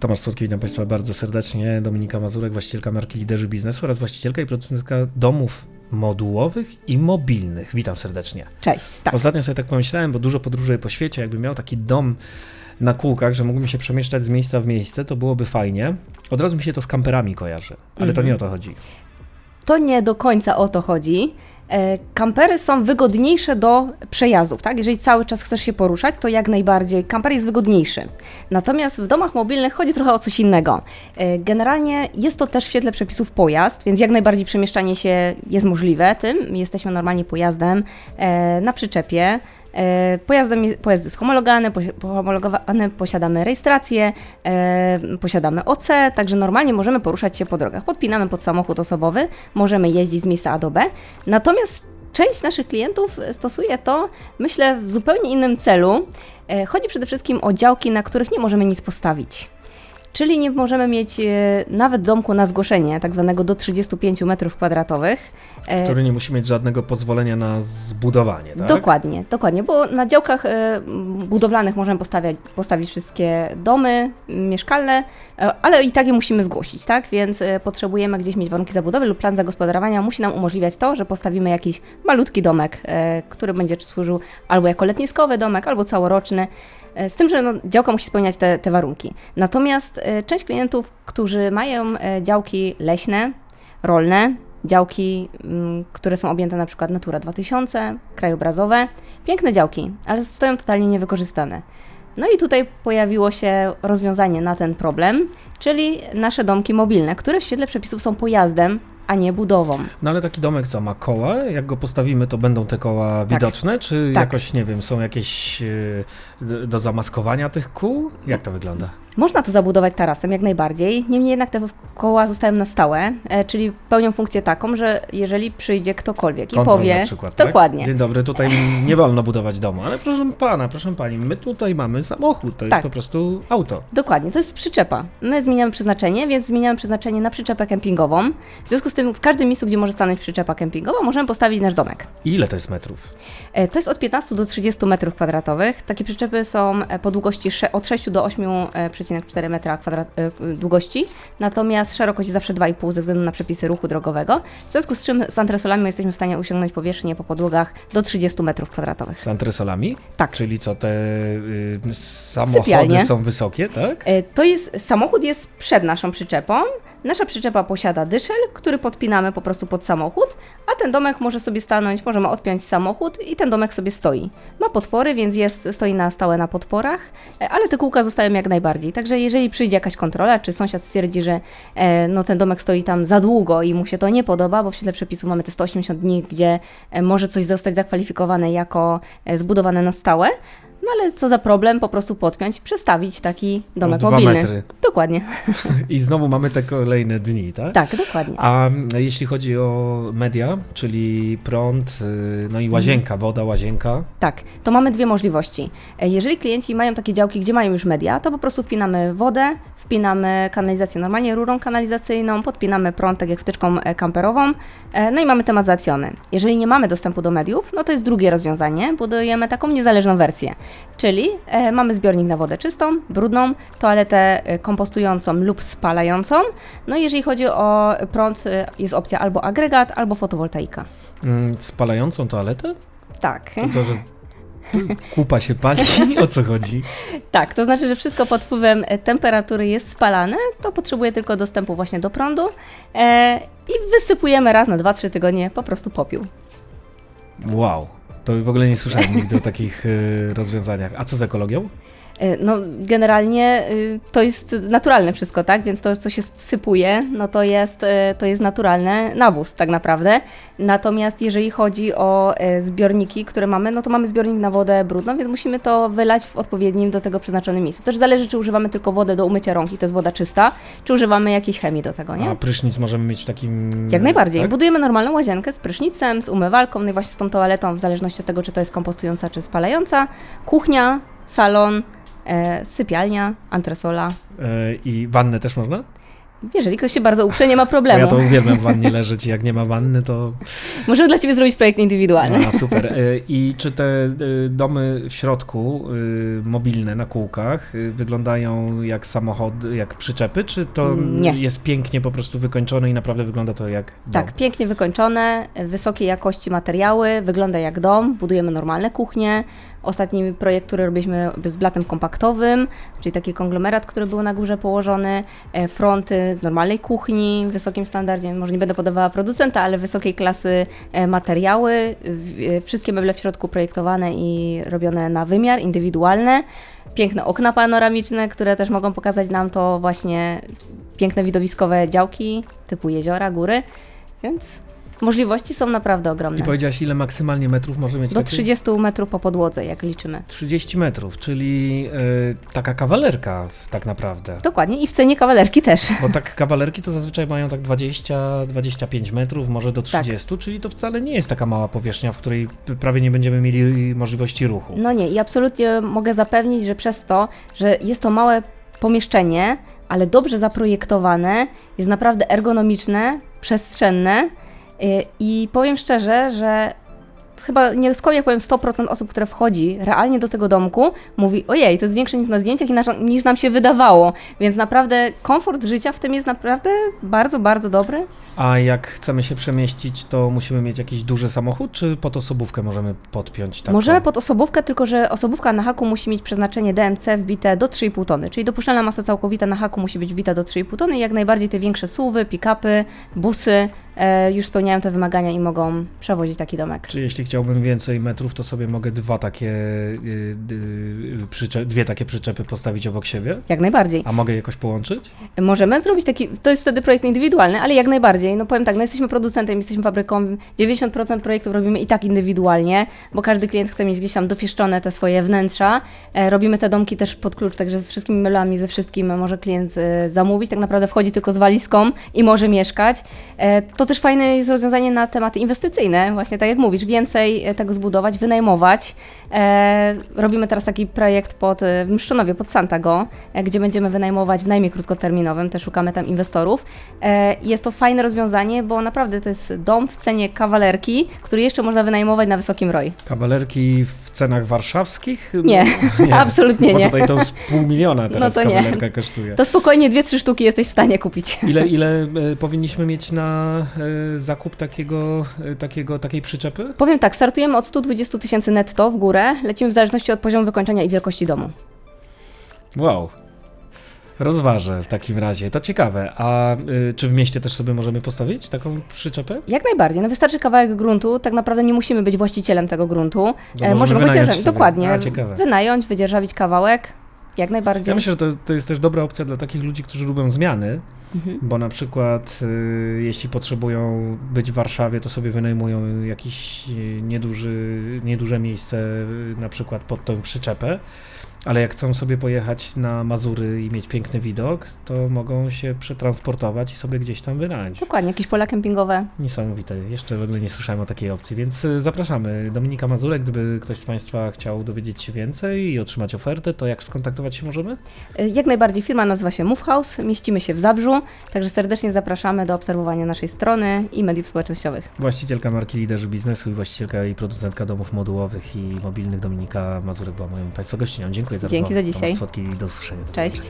Tomasz Słodki, witam Państwa bardzo serdecznie. Dominika Mazurek, właścicielka marki Liderzy Biznesu oraz właścicielka i producentka domów modułowych i mobilnych. Witam serdecznie. Cześć, tak. Ostatnio sobie tak pomyślałem, bo dużo podróżuję po świecie, jakbym miał taki dom na kółkach, że mógłbym się przemieszczać z miejsca w miejsce, to byłoby fajnie. Od razu mi się to z kamperami kojarzy, ale to nie o to chodzi. To nie do końca o to chodzi. E, Kampery są wygodniejsze do przejazdów, tak? Jeżeli cały czas chcesz się poruszać, to jak najbardziej kamper jest wygodniejszy. Natomiast w domach mobilnych chodzi trochę o coś innego. E, Generalnie jest to też w świetle przepisów pojazd, więc jak najbardziej przemieszczanie się jest możliwe tym. Jesteśmy normalnie pojazdem e, na przyczepie. Pojazdem, pojazd jest homologowany, homologowany, posiadamy rejestrację, e, posiadamy OC, także normalnie możemy poruszać się po drogach. Podpinamy pod samochód osobowy, możemy jeździć z miejsca A do B. Natomiast część naszych klientów stosuje to, myślę, w zupełnie innym celu. E, Chodzi przede wszystkim o działki, na których nie możemy nic postawić. Czyli nie możemy mieć e, nawet domku na zgłoszenie, tak zwanego do 35 m2. E, Który nie musi mieć żadnego pozwolenia na zbudowanie, tak? Dokładnie, dokładnie, bo na działkach e, budowlanych możemy postawiać, postawić wszystkie domy mieszkalne, ale i tak je musimy zgłosić, tak? Więc potrzebujemy gdzieś mieć warunki zabudowy lub plan zagospodarowania musi nam umożliwiać to, że postawimy jakiś malutki domek, który będzie służył albo jako letniskowy domek, albo całoroczny. E, Z tym, że no, działka musi spełniać te, te warunki. Natomiast e, część klientów, którzy mają e, działki leśne, rolne, działki, mm, które są objęte na przykład Natura 2000, krajobrazowe, piękne działki, ale stoją totalnie niewykorzystane. No i tutaj pojawiło się rozwiązanie na ten problem, czyli nasze domki mobilne, które w świetle przepisów są pojazdem, a nie budową. No ale taki domek co, ma koła? Jak go postawimy, to będą te koła widoczne? Czy Tak. jakoś, nie wiem, są jakieś do, do zamaskowania tych kół? Jak to wygląda? Można to zabudować tarasem jak najbardziej, niemniej jednak te koła zostają na stałe, e, czyli pełnią funkcję taką, że jeżeli przyjdzie ktokolwiek i Kontrol powie, na przykład, tak? dokładnie, Dzień dobry, tutaj nie wolno budować domu, ale proszę pana, proszę pani, my tutaj mamy samochód, to jest Tak. po prostu auto. Dokładnie, to jest przyczepa. My zmieniamy przeznaczenie, więc zmieniamy przeznaczenie na przyczepę kempingową. W związku z tym w każdym miejscu, gdzie może stanąć przyczepa kempingowa, możemy postawić nasz domek. I ile to jest metrów? E, To jest od 15 do 30 metrów kwadratowych. Takie przyczepy są e, po długości od 6 do 8,4 metra kwadrat, e, długości, natomiast szerokość jest zawsze 2,5 ze względu na przepisy ruchu drogowego, w związku z czym z antresolami jesteśmy w stanie osiągnąć powierzchnię po podłogach do 30 metrów kwadratowych. Z antresolami? Tak. Czyli co, te y, samochody Sypialnie. są wysokie, tak? E, To jest, samochód jest przed naszą przyczepą. Nasza przyczepa posiada dyszel, który podpinamy po prostu pod samochód, ten domek może sobie stanąć, możemy odpiąć samochód i ten domek sobie stoi. Ma podpory, więc jest, stoi na stałe na podporach, e, ale te kółka zostają jak najbardziej. Także jeżeli przyjdzie jakaś kontrola, czy sąsiad stwierdzi, że e, no, ten domek stoi tam za długo i mu się to nie podoba, bo w świetle przepisu mamy te 180 dni, gdzie e, może coś zostać zakwalifikowane jako e, zbudowane na stałe, no ale co za problem, po prostu podpiąć, przestawić taki domek dwa mobilny. metry. Dokładnie. I znowu mamy te kolejne dni, tak? Tak, dokładnie. A jeśli chodzi o media, czyli prąd, y, no i łazienka, woda, łazienka, Tak, to mamy dwie możliwości. E, Jeżeli klienci mają takie działki, gdzie mają już media, to po prostu wpinamy wodę, wpinamy kanalizację normalnie rurą kanalizacyjną, podpinamy prąd, tak jak wtyczką e, kamperową, e, no i mamy temat załatwiony. Jeżeli nie mamy dostępu do mediów, no to jest drugie rozwiązanie, budujemy taką niezależną wersję, czyli e, mamy zbiornik na wodę czystą, brudną, toaletę kompostującą lub spalającą, no i jeżeli chodzi o prąd, jest opcja albo agregat, albo fotowoltaika. mm, spalającą toaletę? Tak. To co, że kupa się pali? O co chodzi? Tak, to znaczy, że wszystko pod wpływem e, temperatury jest spalane, to potrzebuje tylko dostępu właśnie do prądu e, i wysypujemy raz na 2-3 tygodnie po prostu popiół. Wow, to w ogóle nie słyszałem nigdy o takich y, rozwiązaniach. A co z ekologią? E, No, generalnie y, to jest naturalne wszystko, tak? Więc to, co się sypuje, no to jest, e, to jest naturalny nawóz tak naprawdę. Natomiast jeżeli chodzi o e, zbiorniki, które mamy, no to mamy zbiornik na wodę brudną, więc musimy to wylać w odpowiednim do tego przeznaczonym miejscu. Też zależy, czy używamy tylko wodę do umycia rąk i to jest woda czysta, czy używamy jakiejś chemii do tego, nie? A prysznic możemy mieć w takim... Jak najbardziej. Tak? Budujemy normalną łazienkę z prysznicem, z umywalką, no i właśnie z tą toaletą, w zależności od tego, czy to jest kompostująca, czy spalająca. Kuchnia, salon, sypialnia, antresola. E, I wannę też można? Jeżeli ktoś się bardzo uprze, nie ma Bo problemu. ja to uwielbiam w wannie leżeć jak nie ma wanny, to Możemy dla Ciebie zrobić projekt indywidualny. A, super. Y, I czy te domy w środku, mobilne na kółkach, wyglądają jak samochody, jak przyczepy, czy to Nie. jest pięknie po prostu wykończone i naprawdę wygląda to jak dom? Tak, pięknie wykończone, wysokiej jakości materiały, wygląda jak dom, budujemy normalne kuchnie. Ostatni projekt, który robiliśmy z blatem kompaktowym, czyli taki konglomerat, który był na górze położony, e, fronty z normalnej kuchni, w wysokim standardzie, może nie będę podawała producenta, ale wysokiej klasy e, materiały, e, wszystkie meble w środku projektowane i robione na wymiar, indywidualne. Piękne okna panoramiczne, które też mogą pokazać nam to właśnie piękne widowiskowe działki typu jeziora, góry, więc możliwości są naprawdę ogromne. I powiedziałaś, ile maksymalnie metrów może mieć Do taki? 30 metrów po podłodze, jak liczymy. 30 metrów, czyli y, taka kawalerka tak naprawdę. Dokładnie i w cenie kawalerki też. Bo tak kawalerki to zazwyczaj mają tak 20-25 metrów, może do Tak. 30, czyli to wcale nie jest taka mała powierzchnia, w której prawie nie będziemy mieli możliwości ruchu. No nie, i absolutnie mogę zapewnić, że przez to, że jest to małe pomieszczenie, ale dobrze zaprojektowane, jest naprawdę ergonomiczne, przestrzenne yy, i powiem szczerze, że chyba nie jak powiem 100% osób, które wchodzi realnie do tego domku, mówi ojej, to jest większe niż na zdjęciach i na, niż nam się wydawało, więc naprawdę komfort życia w tym jest naprawdę bardzo, bardzo dobry. A jak chcemy się przemieścić, to musimy mieć jakiś duży samochód, czy pod osobówkę możemy podpiąć taką? Możemy pod osobówkę, tylko że osobówka na haku musi mieć przeznaczenie DMC wbite do 3,5 tony, czyli dopuszczalna masa całkowita na haku musi być wbita do 3,5 tony i jak najbardziej te większe suwy, pick-upy, busy e, już spełniają te wymagania i mogą przewozić taki domek. Czy jeśli chciałbym więcej metrów, to sobie mogę dwa takie, y, y, przycze- dwie takie przyczepy postawić obok siebie? Jak najbardziej. A mogę je jakoś połączyć? Możemy zrobić taki, to jest wtedy projekt indywidualny, ale jak najbardziej. No powiem tak, no jesteśmy producentem, jesteśmy fabryką, 90% projektów robimy i tak indywidualnie, bo każdy klient chce mieć gdzieś tam dopieszczone te swoje wnętrza. E, robimy te domki też pod klucz, także z wszystkimi meblami, ze wszystkim może klient e, zamówić. Tak naprawdę wchodzi tylko z walizką i może mieszkać. E, to też fajne jest rozwiązanie na tematy inwestycyjne, właśnie tak jak mówisz, więcej e, tego zbudować, wynajmować. E, robimy teraz taki projekt pod, e, w Mszczonowie, pod Santago, gdzie będziemy wynajmować w najmie krótkoterminowym, też szukamy tam inwestorów. Jest to fajne rozwiązanie, bo naprawdę to jest dom w cenie kawalerki, który jeszcze można wynajmować na wysokim ROI. Kawalerki w cenach warszawskich? Nie, absolutnie Bo nie. tutaj to z pół miliona teraz No to nie. kawalerka kosztuje. To spokojnie dwie, trzy sztuki jesteś w stanie kupić. Ile, ile powinniśmy mieć na zakup takiego, takiego, takiej przyczepy? Powiem tak, startujemy od 120 tysięcy netto w górę, lecimy w zależności od poziomu wykończenia i wielkości domu. Wow. Rozważę w takim razie. To ciekawe. A y, czy w mieście też sobie możemy postawić taką przyczepę? Jak najbardziej. No wystarczy kawałek gruntu, tak naprawdę nie musimy być właścicielem tego gruntu. To E, możemy możemy wynająć wydzierżawić, sobie. dokładnie, A, ciekawe. wynająć, wydzierżawić kawałek, jak najbardziej. Ja myślę, że to, to jest też dobra opcja dla takich ludzi, którzy lubią zmiany, Mhm. bo na przykład y, jeśli potrzebują być w Warszawie, to sobie wynajmują jakiś y, nieduży, nieduże miejsce, y, na przykład pod tą przyczepę. Ale jak chcą sobie pojechać na Mazury i mieć piękny widok, to mogą się przetransportować i sobie gdzieś tam wynająć. Dokładnie, jakieś pola kempingowe. Niesamowite. Jeszcze w ogóle nie słyszałem o takiej opcji, więc y, zapraszamy. Dominika Mazurek, gdyby ktoś z Państwa chciał dowiedzieć się więcej i otrzymać ofertę, to jak skontaktować się możemy? E, Jak najbardziej firma nazywa się Move House, mieścimy się w Zabrzu, także serdecznie zapraszamy do obserwowania naszej strony i mediów społecznościowych. Właścicielka marki Liderzy Biznesu i właścicielka i producentka domów modułowych i mobilnych Dominika Mazurek była moją Państwa gościnią. Dziękuję za Dzięki rozmowę. za dzisiaj. Słodki do usłyszenia. Cześć.